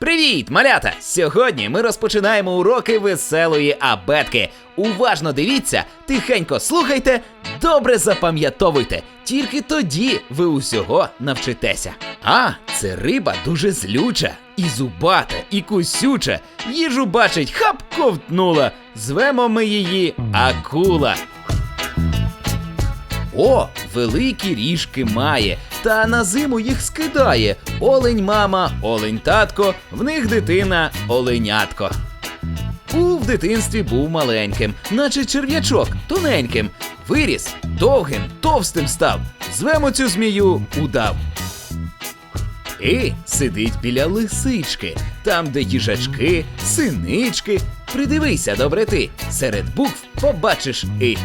Привіт, малята! Сьогодні ми розпочинаємо уроки веселої абетки. Уважно дивіться, тихенько слухайте, добре запам'ятовуйте. Тільки тоді ви усього навчитеся. А, це риба дуже злюча, і зубата, і кусюча. Їжу бачить, хап ковтнула. Звемо ми її акула. О, великі ріжки має, та на зиму їх скидає. Олень мама, олень татко, в них дитина оленятко. У в дитинстві був маленьким, наче черв'ячок, тоненьким. Виріс, довгим, товстим став. Звемо цю змію удав. І сидить біля лисички, там, де їжачки, синички. Придивися, добре ти, серед букв побачиш і.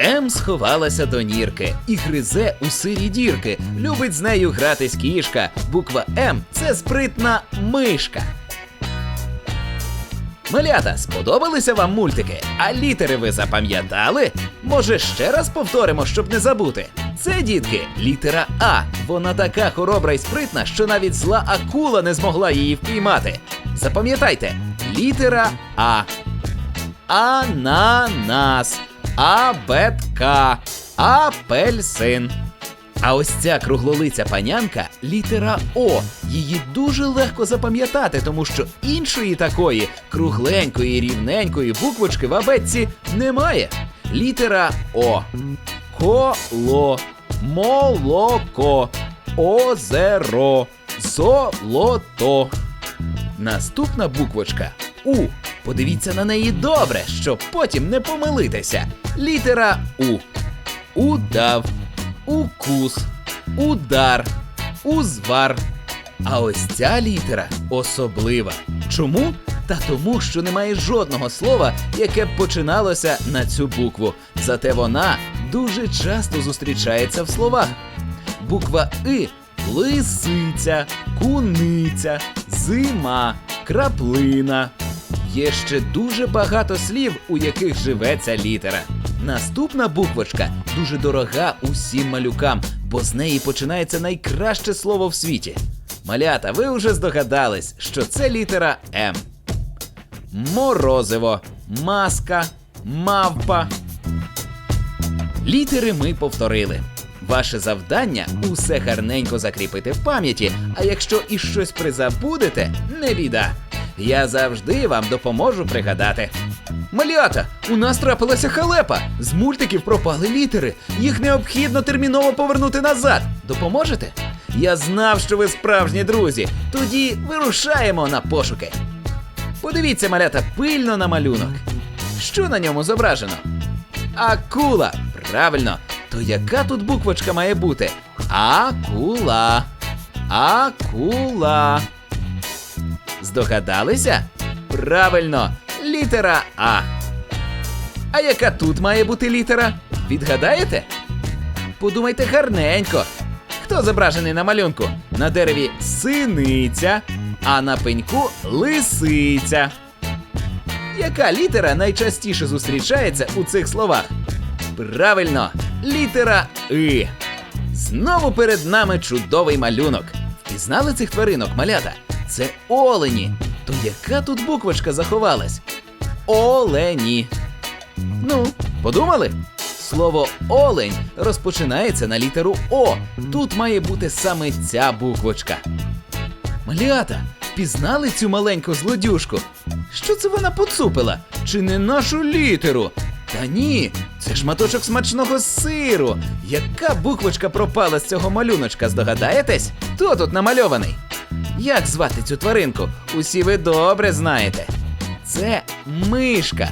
М сховалася до нірки і гризе у сирі дірки. Любить з нею гратись кішка. Буква М це спритна мишка. Малята, сподобалися вам мультики? А літери ви запам'ятали? Може, ще раз повторимо, щоб не забути. Це, дітки, літера А. Вона така хоробра і спритна, що навіть зла акула не змогла її впіймати. Запам'ятайте, літера А. Ананас, абетка, апельсин. А ось ця круглолиця панянка літера О. Її дуже легко запам'ятати, тому що іншої такої кругленької рівненької буквочки в абетці немає. Літера О. Коло, молоко, озеро, золото. Наступна буквочка У. Подивіться на неї добре, щоб потім не помилитися. Літера У. Удав, укус, удар, узвар. А ось ця літера особлива. Чому? Та тому, що немає жодного слова, яке б починалося на цю букву. Зате вона дуже часто зустрічається в словах. Буква И лисиця, куниця, зима, краплина. Є ще дуже багато слів, у яких живе ця літера. Наступна буквочка дуже дорога усім малюкам, бо з неї починається найкраще слово в світі. Малята, ви вже здогадались, що це літера М. Морозиво, маска, мавпа, Літери ми повторили. Ваше завдання усе гарненько закріпити в пам'яті, а якщо і щось призабудете, не біда. Я завжди вам допоможу пригадати. Малята, у нас трапилася халепа. З мультиків пропали літери. Їх необхідно терміново повернути назад. Допоможете? Я знав, що ви справжні друзі. Тоді вирушаємо на пошуки. Подивіться, малята, пильно на малюнок. Що на ньому зображено? Акула. Правильно. То яка тут буквочка має бути? Акула. Акула. Здогадалися? Правильно. Літера А. А яка тут має бути літера? Відгадаєте? Подумайте гарненько. Хто зображений на малюнку? На дереві синиця, а на пеньку лисиця. Яка літера найчастіше зустрічається у цих словах? Правильно, літера И. Знову перед нами чудовий малюнок. Впізнали цих тваринок, малята? Це олені. То яка тут буквочка заховалась? Олені. Ну, подумали? Слово олень розпочинається на літеру О. Тут має бути саме ця буквочка. Малята, впізнали цю маленьку злодюшку? Що це вона поцупила? Чи не нашу літеру? Та ні, це шматочок смачного сиру. Яка буквочка пропала з цього малюночка, здогадаєтесь? Хто тут намальований? Як звати цю тваринку? Усі ви добре знаєте. Це мишка,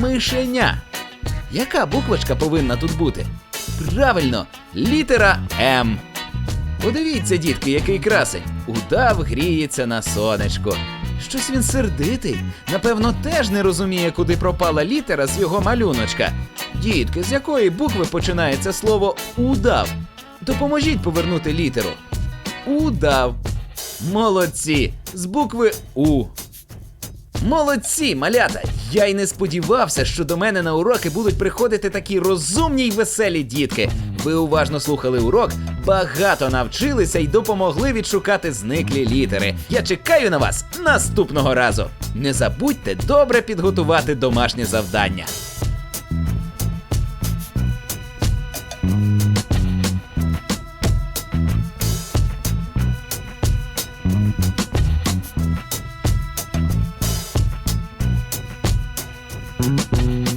мишеня. Яка буквочка повинна тут бути? Правильно, літера М. Подивіться, дітки, який красень. Удав гріється на сонечку. Щось він сердитий. Напевно, теж не розуміє, куди пропала літера з його малюночка. Дітки, з якої букви починається слово удав? Допоможіть повернути літеру. Удав. Молодці! З букви У. Молодці, малята! Я й не сподівався, що до мене на уроки будуть приходити такі розумні й веселі дітки. Ви уважно слухали урок, багато навчилися і допомогли відшукати зниклі літери. Я чекаю на вас наступного разу. Не забудьте добре підготувати домашнє завдання. Thank you.